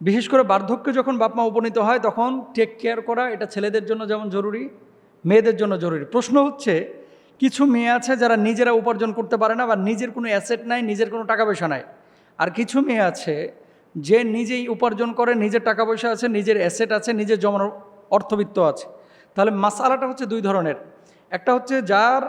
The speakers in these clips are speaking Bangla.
বিশেষ করে বার্ধক্যে যখন বাপ মা উপনীত হয়, তখন টেক কেয়ার করা এটা ছেলেদের জন্য যেমন জরুরি, মেয়েদের জন্য জরুরি। প্রশ্ন হচ্ছে, কিছু মেয়ে আছে যারা নিজেরা উপার্জন করতে পারে না বা নিজের কোনো অ্যাসেট নাই, নিজের কোনো টাকা পয়সা নাই। আর কিছু মেয়ে আছে যে নিজেই উপার্জন করে, নিজের টাকা পয়সা আছে, নিজের অ্যাসেট আছে, নিজের জমানো অর্থবিত্ত আছে। তাহলে মাসালাটা হচ্ছে দুই ধরনের। একটা হচ্ছে যার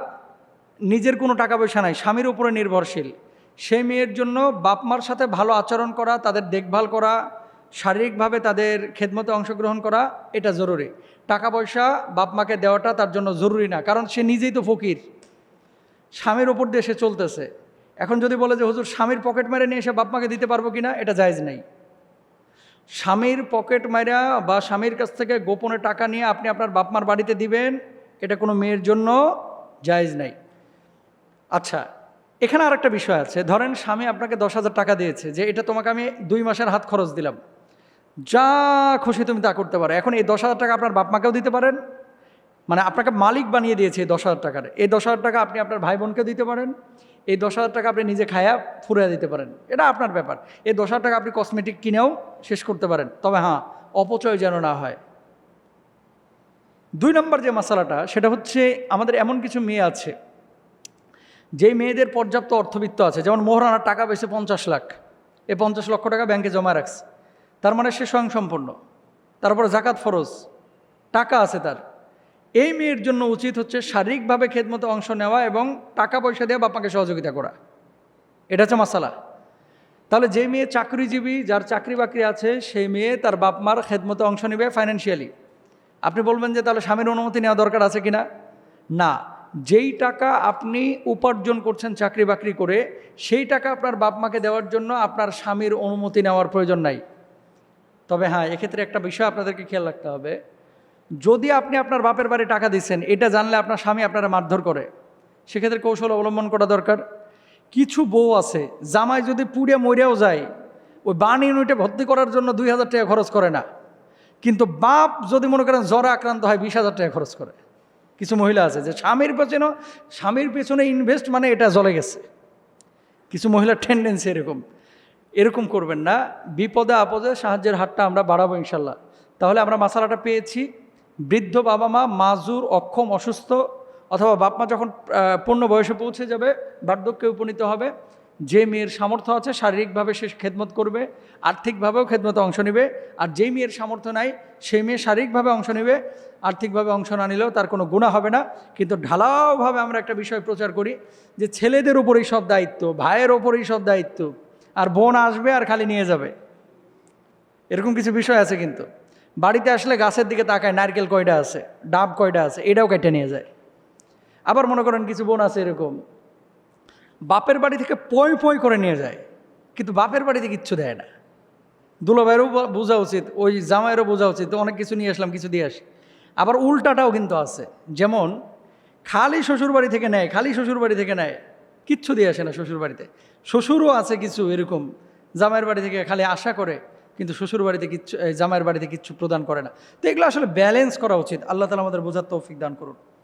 নিজের কোনো টাকা পয়সা নাই, স্বামীর উপরে নির্ভরশীল। সেই মেয়ের জন্য বাপ মার সাথে ভালো আচরণ করা, তাদের দেখভাল করা শারীরিকভাবে তাদের খেদমতে অংশগ্রহণ করা এটা জরুরি। টাকা পয়সা বাপ মাকে দেওয়াটা তার জন্য জরুরি না, কারণ সে নিজেই তো ফকির। স্বামীর ওপর দিয়ে সে চলতেছে। এখন যদি বলে যে, হুজুর, স্বামীর পকেট মেরে নিয়ে এসে বাপ মাকে দিতে পারব কিনা এটা জায়জ নেই। স্বামীর পকেট মারা বা স্বামীর কাছ থেকে গোপনে টাকা নিয়ে আপনি আপনার বাপমার বাড়িতে দিবেন, এটা কোনো মেয়ের জন্য জায়েজ নাই। আচ্ছা এখানে আর একটা বিষয় আছে। ধরেন স্বামী আপনাকে দশ হাজার টাকা দিয়েছে, যে এটা তোমাকে আমি দুই মাসের হাত খরচ দিলাম। যা খুশি তুমি তা করতে পারো। এখন এই দশ হাজার টাকা আপনার বাপ মাকেও দিতে পারেন। মানে আপনাকে মালিক বানিয়ে দিয়েছে এই দশ হাজার টাকার। এই দশ হাজার টাকা আপনি আপনার ভাই বোনকে দিতে পারেন। এই দশ হাজার টাকা আপনি নিজে খায়া ফুরিয়ে দিতে পারেন। এটা আপনার ব্যাপার। এই দশ হাজার টাকা আপনি কসমেটিক কিনেও শেষ করতে পারেন। তবে হ্যাঁ অপচয় যেন না হয়। দুই নম্বর যে মশালাটা, সেটা হচ্ছে আমাদের এমন কিছু মেয়ে আছে, যেই মেয়েদের পর্যাপ্ত অর্থবিত্ত আছে। যেমন মোহরানার টাকা বেশি পঞ্চাশ লাখ। এই পঞ্চাশ লক্ষ টাকা ব্যাংকে জমা রাখছে। তার মানে সে স্বয়ংসম্পন্ন তারপর জাকাত ফরজ, টাকা আছে তার। এই মেয়ের জন্য উচিত হচ্ছে শারীরিকভাবে খেদমতো অংশ নেওয়া এবং টাকা পয়সা দিয়ে বাপাকে সহযোগিতা করা। এটা হচ্ছে মশালা তাহলে যে মেয়ে চাকরিজীবী, যার চাকরি বাকরি আছে, সেই মেয়ে তার বাপ মার খেদমতো অংশ নেবে ফাইন্যান্সিয়ালি আপনি বলবেন যে তাহলে স্বামীর অনুমতি নেওয়া দরকার আছে কিনা? না। যেই টাকা আপনি উপার্জন করছেন চাকরি বাকরি করে, সেই টাকা আপনার বাপ মাকে দেওয়ার জন্য আপনার স্বামীর অনুমতি নেওয়ার প্রয়োজন নাই। তবে হ্যাঁ এক্ষেত্রে একটা বিষয় আপনাদেরকে খেয়াল রাখতে হবে। যদি আপনি আপনার বাপের বাড়ি টাকা দিচ্ছেন এটা জানলে আপনার স্বামী আপনারা মারধর করে। সেক্ষেত্রে কৌশল অবলম্বন করা দরকার। কিছু বউ আছে, জামাই যদি পুড়ে মরেও যায়, ওই বান ইউনিটে ভর্তি করার জন্য দুই হাজার টাকা খরচ করে না। কিন্তু বাপ যদি মনে করেন জ্বরে আক্রান্ত হয়, বিশ হাজার টাকা খরচ করে। কিছু মহিলা আছে যে স্বামীর পেছনে স্বামীর পেছনে ইনভেস্ট মানে এটা জ্বলে গেছে। কিছু মহিলার টেন্ডেন্সি এরকম। এরকম করবেন না। বিপদে আপদে সাহায্যের হাতটা আমরা বাড়াবো ইনশাল্লাহ। তাহলে আমরা মশালাটা পেয়েছি। বৃদ্ধ বাবা মা, মাজুর অক্ষম অসুস্থ অথবা বাপ মা যখন পূর্ণ বয়সে পৌঁছে যাবে, বার্ধক্যে উপনীত হবে, যে মেয়ের সামর্থ্য আছে শারীরিকভাবে সে খেদমত করবে, আর্থিকভাবেও খেদমতে অংশ নেবে। আর যেই মেয়ের সামর্থ্য নাই সেই মেয়ে শারীরিকভাবে অংশ নেবে, আর্থিকভাবে অংশ না নিলেও তার কোনো গুণা হবে না। কিন্তু ঢালাওভাবে আমরা একটা বিষয় প্রচার করি যে ছেলেদের উপরেই সব দায়িত্ব, ভাইয়ের ওপরেই সব দায়িত্ব। আর বোন আসবে আর খালি নিয়ে যাবে। এরকম কিছু বিষয় আছে কিন্তু। বাড়িতে আসলে গাছের দিকে তাকায়, নারকেল কয়টা আছে, ডাব কয়টা আছে, এটাও কেটে নিয়ে যায়। আবার মনে করেন কিছু বোন আছে এরকম, বাপের বাড়ি থেকে পয় পয় করে নিয়ে যায়, কিন্তু বাপের বাড়িতে কিচ্ছু দেয় না। দুলাভাইয়েরও বোঝা উচিত, ওই জামাইয়েরও বোঝা উচিত অনেক কিছু নিয়ে আসলাম, কিছু দিয়ে আসি। আবার উল্টাটাও কিন্তু আছে, যেমন খালি শ্বশুর বাড়ি থেকে নেয়, খালি শ্বশুর বাড়ি থেকে নেয় কিচ্ছু দিয়ে আসে না শ্বশুর বাড়িতে শ্বশুরও আছে কিছু এরকম, জামাইয়ের বাড়ি থেকে খালি আশা করে, কিন্তু শ্বশুর বাড়িতে কিচ্ছু জামাইয়ের বাড়িতে কিচ্ছু প্রদান করে না। তো এগুলো আসলে ব্যালেন্স করা উচিত। আল্লাহ তালা আমাদের বোঝার তৌফিক দান করুন।